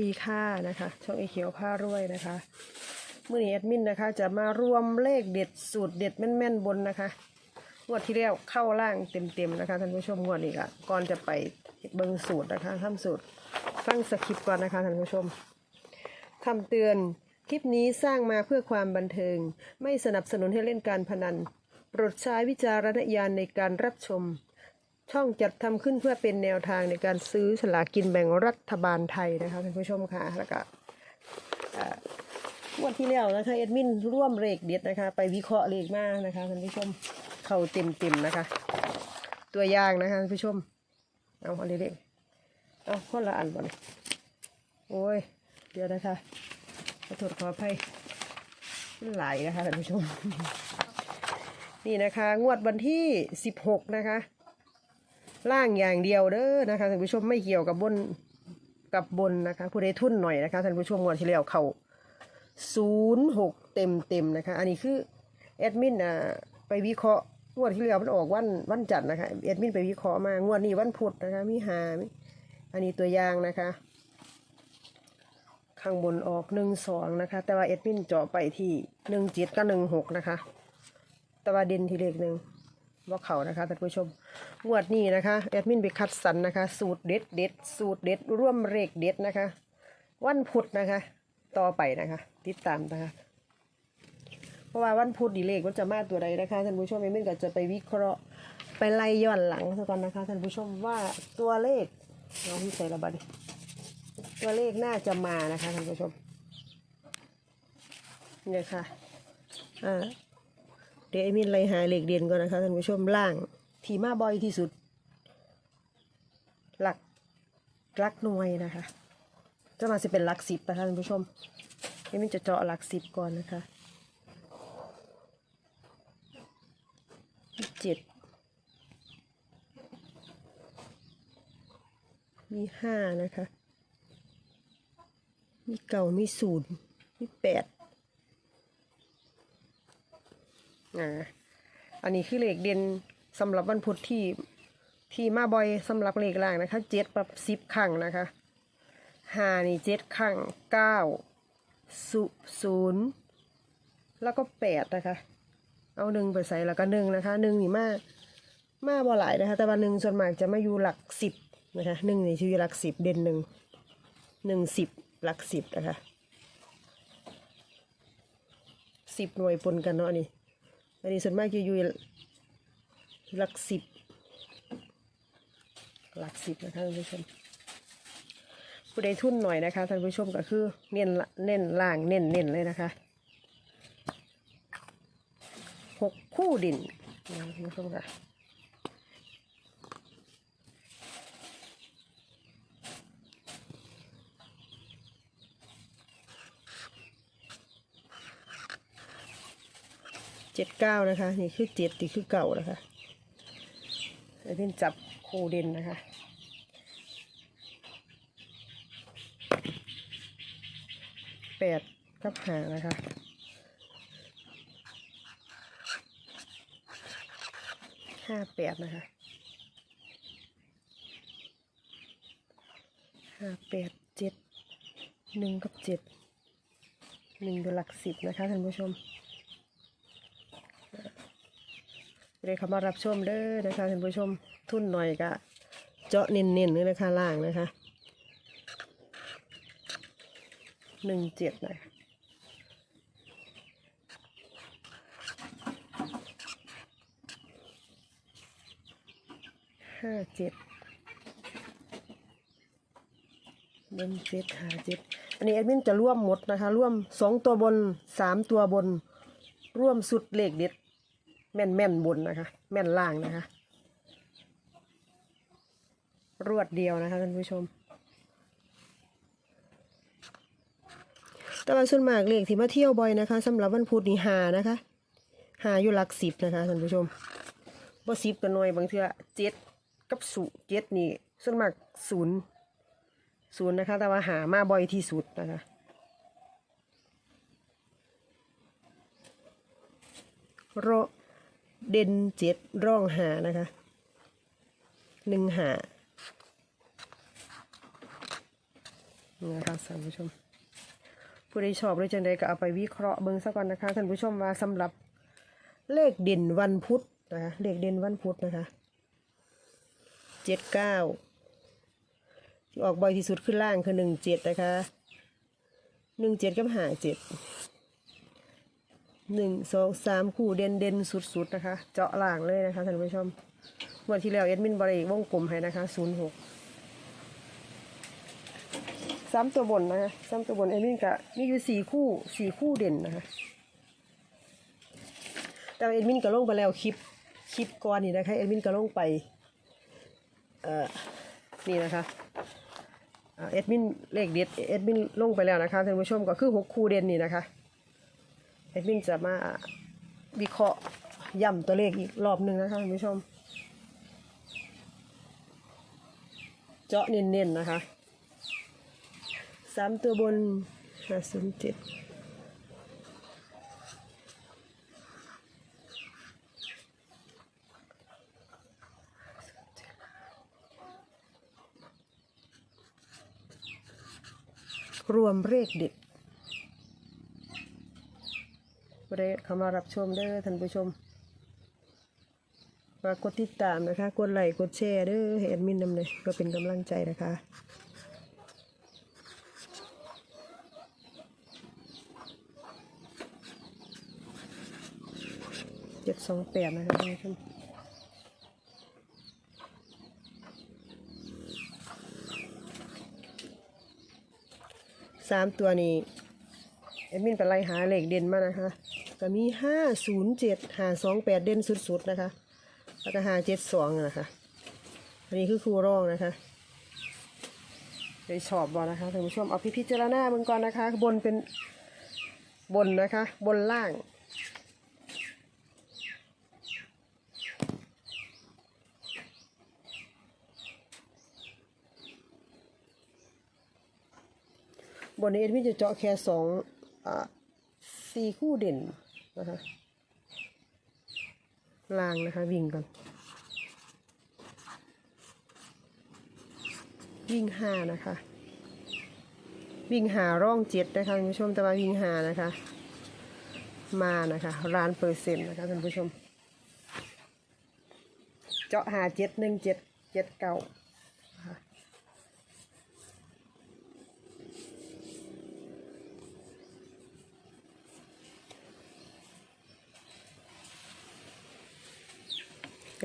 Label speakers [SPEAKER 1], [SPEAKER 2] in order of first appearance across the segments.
[SPEAKER 1] ดีค่ะนะคะช่องไอเขียวผ้ารวยนะคะมื่อนี้แอดมินนะคะ จะมารวมเลขเด็ดสูตรเด็ดแม่นๆบนนะคะงวดที่แล้วเข้าล่างเต็มๆนะคะท่านผู้ชมงวดนี้ค่ะก่อนจะไปเบิงสูตรนะคะทำสูตรฟังสคริปต์ก่อนนะคะท่านผู้ชมคำเตือนคลิปนี้สร้างมาเพื่อความบันเทิง ไม่สนับสนุนให้เล่นการพนันโปรดใช้วิจารณญาณในการรับชม ช่องจัดทำขึ้นเพื่อเป็นแนวทางในการซื้อสลากินแบ่งรัฐบาลไทยนะคะท่านผู้ชมค่ะแล้วก็เอ่องวดที่แล้วนะคะเอ็ดมินร่วมเลขเด็ดนะคะ ไปวิเคราะห์เลขมานะคะท่านผู้ชมเข้าเต็มเต็มๆนะคะ ตัวยางนะคะท่านผู้ชมเอาอันนี้เลขเอาคนละอันก่อนโอ้ยเดี๋ยวนะคะขอโทษขออภัยหลายนะคะท่านผู้ชม นี่นะคะ งวดวันที่ 16 นะคะ ล่างอย่างเดียวเด้อนะคะท่านผู้ชมไม่เกี่ยวกับบนกับบนนะคะผู้ใดทุ่นหน่อยนะคะท่านผู้ชมงวดที่แล้วเขาศูนย์หกเต็มเต็มนะคะ อันนี้คือแอดมินอะไปวิเคราะห์งวดที่แล้วมันออกวันวันจันทร์นะคะแอดมินไปวิเคราะห์มางวดนี้วันพุธนะคะมีหามอันนี้ตัวอย่างนะคะ ข้างบนออกหนึ่งสองนะคะ แต่ว่าแอดมินเจาะไปที่หนึ่งเจ็ดกับหนึ่งหกนะคะ แต่ว่าเด่นที่เลขหนึ่ง ว่าเขานะคะท่านผู้ชมงวดนี้นะคะแอดมินไปคัดสรรนะคะ สูตรเด็ดเด็ดสูตรเด็ดร่วมเลขเด็ดนะคะ วันพุธนะคะ ต่อไปนะคะ ติดตามนะคะ เพราะว่าวันพุธดีเลขมันจะมาตัวใดนะคะท่านผู้ชมแอดมินก็จะไปวิเคราะห์ไปไล่ย้อนหลังซะก่อนนะคะท่านผู้ชมว่าตัวเลขเราที่ใส่ระบาดตัวเลขน่าจะมานะคะท่านผู้ชมเนี่ยค่ะอ่า ดี๋ยวไอ้มินไล่หาเหล็กเด่นก่อนนะคะท่านผู้ชมล่าง ที่มาบ่อยที่สุด หลักหลักหน่วยนะคะจะมาสิเป็นหลักสิบนะคะท่านผู้ชมไอ้มินจะเจาะหลักสิบก่อนนะคะเจ็ดมีห้านะคะ มีเก่ามีศูนย์มีแปด อ่าอันนี้คือเลขเด่นสำหรับวันพุธที่ที่มาบ่อยสำหรับเลขล่างนะคะเจ็ดปรับสิบครั้งนะคะห้านี่เจ็ดครั้งเก้าศูศูนย์แล้วก็แปดนะคะ เอาหนึ่งไปใส่แล้วก็หนึ่งนะคะหนึ่งนี่มามาบ่หลายนะคะ แต่ว่าหนึ่งส่วนมากจะมาอยู่หลักสิบนะคะหนึ่งนี่จะอยู่หลักสิบเด่นหนึ่งหนึ่งสิบหลักสิบนะคะสิบหน่วยปนกันเนาะนี่ อันนี้ส่วนมากจะอยู่หลักสิบ หลักสิบนะคะท่านผู้ชมผู้ใดทุนหน่อยนะคะท่านผู้ชมก็คือ เน้นเน้นล่างเน้นเน้นเลยนะคะหกคู่ดินนะท่านผู้ชมค่ะ เจ็ดเก้านะคะ นี่คือเจ็ดนี่คือเก่านะคะไอ้เป็นจับคู่เด่นนะคะแปดกับหานะคะห้าแปดนะคะห้าแปดเจ็ดหนึ่งกับเจ็ดหนึ่งเป็นหลักสิบนะคะท่านผู้ชม เลยเข้ามารับชมเด้อนะคะท่านผู้ชมทุ่นหน่อยก็เจาะเน้นๆเลยนะคะล่างนะคะหนึ่งเจ็ดหน่อยห้าเจ็ดบนเจ็ดห้าเจ็ดอันนี้แอดมินจะร่วมหมดนะคะ ร่วมสองตัวบนสามตัวบน ร่วมสุดเลขเด็ด แม่นแม่นบนนะคะ แม่นล่างนะคะ รวดเดียวนะคะท่านผู้ชม แต่ว่าส่วนมากเลขที่มาเที่ยวบ่อยนะคะสำหรับวันพุธนี่หานะคะหาอยู่หลักสิบนะคะท่านผู้ชมบ่สิบกันหน่อยบางเทื่อเจ็ดกับศูเจ็ดนี่ส่วนมากศูนย์ศูนย์นะคะ แต่ว่าหามาบ่อยที่สุดนะคะโร เด่นเจ็ดร่องหานะคะหนึ่งหานะคะท่านผู้ชม ผู้ใดชอบหรือจังใดก็เอาไปวิเคราะห์เบิ่งซะก่อนนะคะท่านผู้ชมว่าสำหรับเลขเด่นวันพุธนะคะเลขเด่นวันพุธนะคะเจ็ดเก้าที่ออกบ่อยที่สุดขึ้นล่างคือหนึ่งเจ็ดนะคะหนึ่งเจ็ดกับหาเจ็ด หนึ่งสองสามคู่เด่นเด่นสุดๆนะคะ เจาะล่างเลยนะคะท่านผู้ชมงวันที่แล้วเอ็ดมินบริวงกลมให้นะคะศูนย์หกซ้ำตัวบนนะคะซ้ำตัวบนเอ็ดมินกะมีอยู่สี่คู่สี่คู่เด่นนะคะ แต่เอ็ดมินก็ลงไปแล้วคลิปคลิปก่อนนี่นะคะเอ็ดมินก็ลงไปเอ่อนี่นะคะเอ็ดมินเลขเด็ดเอ็ดมินลงไปแล้วนะคะท่านผู้ชมก็คือหกคู่เด่นนี่นะคะ เอดมินจะมาวิเคราะห์ย่ำตัวเลขอีกรอบหนึ่งนะคะท่านผู้ชม เจาะเน้นๆนะคะสามตัวบนห้าศูนย์เจ็ดรวมเลขเด็ด บ่ได้เข้ามารับชมเด้อท่านผู้ชมฝากกดติดตามนะคะ กดไลค์กดแชร์เด้อให้แอดมินนำเลยก็เป็นกำลังใจนะคะเจ็ดสองแปดนะคะท่านผู้ชมสามตัวนี้เอ็ดมินไปไล่หาเหลขเด่นมานะคะ ก็มีห้าศูนย์เจ็ดหาสองแปดเด่นสุดๆนะคะแล้วก็หาเจ็ดสองนะคะอันนี้คือครูร่องนะคะได้ชอบบอนะคะท่านผู้ชมเอาพิพิจารณาเบิ่งก่อนนะคะ บนเป็นบนนะคะ บนล่างบนนี้เอ็ดมินจะเจาะแค่สองอ่าสี่คู่เด่น นะคะล่างนะคะ วิ่งก่อนวิ่งห้านะคะ วิ่งหาร่องเจ็ดนะคะท่านผู้ชมแต่ว่าวิ่งหานะคะ มานะคะล้านเปอร์เซ็นต์นะคะท่านผู้ชม เจาะหาเจ็ดหนึ่งเจ็ดเจ็ดเก้า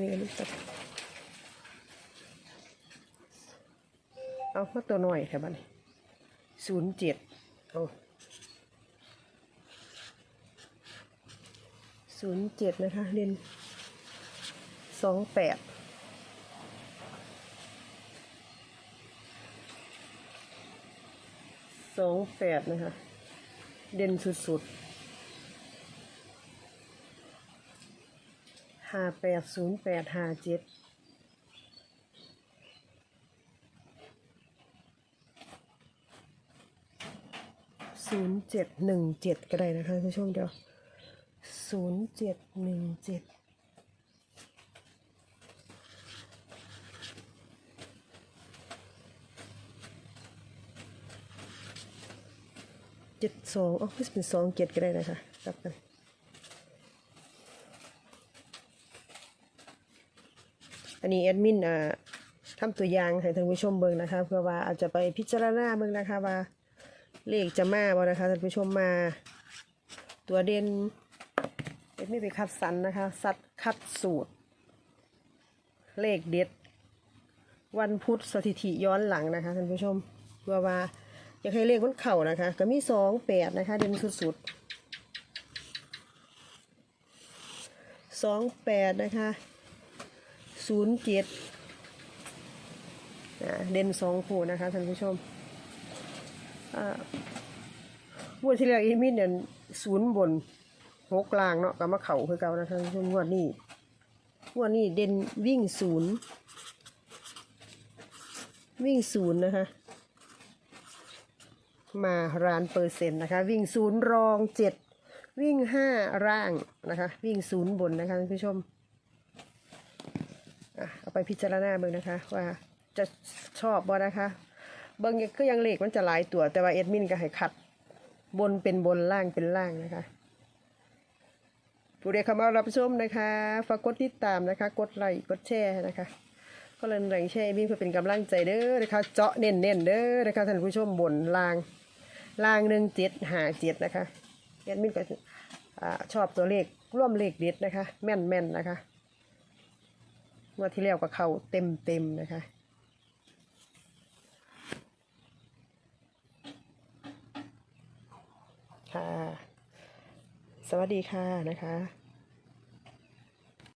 [SPEAKER 1] อันนี้อันนี้ตัดเอามาตัวหน่อยแถวบ้านศูนย์เจ็ดเอาศูนย์เจ็ดนะคะเรียนสองแปดสองแปดนะคะ เด่นสุดๆ ห้าแปดศูนย์แปดห้าเจ็ดศูนย์เจ็ดหนึ่งเจ็ดก็ได้นะคะท่านผู้ชมเดี๋ยวศูนย์เจ็ดหนึ่งเจ็ดเจ็ดสองอ๋อเป็นสองเจ็ดก็ได้นะคะกลับกัน นนี้แอดมินอ่าทำตัวอย่างให้ท่านผู้ชมเบิ่งนะคะ เพื่อว่าอาจจะไปพิจารณาเบิ่งนะคะว่าเลขจะมาบ่นะคะท่านผู้ชมมา ตัวเด่นแอดมินไปคัดสรรนะคะสัดคัดสูตร เลขเด็ด วันพุธสถิติย้อนหลังนะคะท่านผู้ชมเพื่อว่าอยากให้เลขมันเข่านะคะ ก็มีสองแปดนะคะ เด่นสุดๆสองแปดนะคะ ศูนย์เจ็ดเด่นสองคู่นะคะท่านผู้ชมอ่างวดที่แล้วอีมิดเนี่ยศูนย์บนหกกลางเนาะก็มาเข่าคือเก่านะท่านผู้ชมงวดนี้งวดนี้เด่นวิ่งศูนย์วิ่งศูนย์นะคะ มาร้านเปอร์เซ็นต์นะคะ วิ่งศูนย์รองเจ็ดวิ่งห้าร่างนะคะ วิ่งศูนย์บนนะคะท่านผู้ชม พิจารณาเบิ่งนะคะ ว่าจะชอบบ่นะคะ เบิ่งคือยังเลขมันจะหลายตัว แต่ว่าเอ็ดมินก็ให้คัด บนเป็นบนล่างเป็นล่างนะคะผู้ใดเข้ามารับชมนะคะฝากกดติดตามนะคะ กดไลค์กดแชร์นะคะก็เลยแรงแชร์มีเพื่อเป็นกำลังใจเด้อนะคะ เจาะเน้นเน้นเด้อนะคะท่านผู้ชมบนล่างล่างหนึ่งเจ็ดหาเจ็ดนะคะแอดมินก็ชอบตัวเลขร่วมเลขเด็ดนะคะ แม่นแม่นนะคะ เมื่อที่แล้วก็เข้าเต็มเต็มนะคะ ค่ะ สวัสดีค่ะนะคะ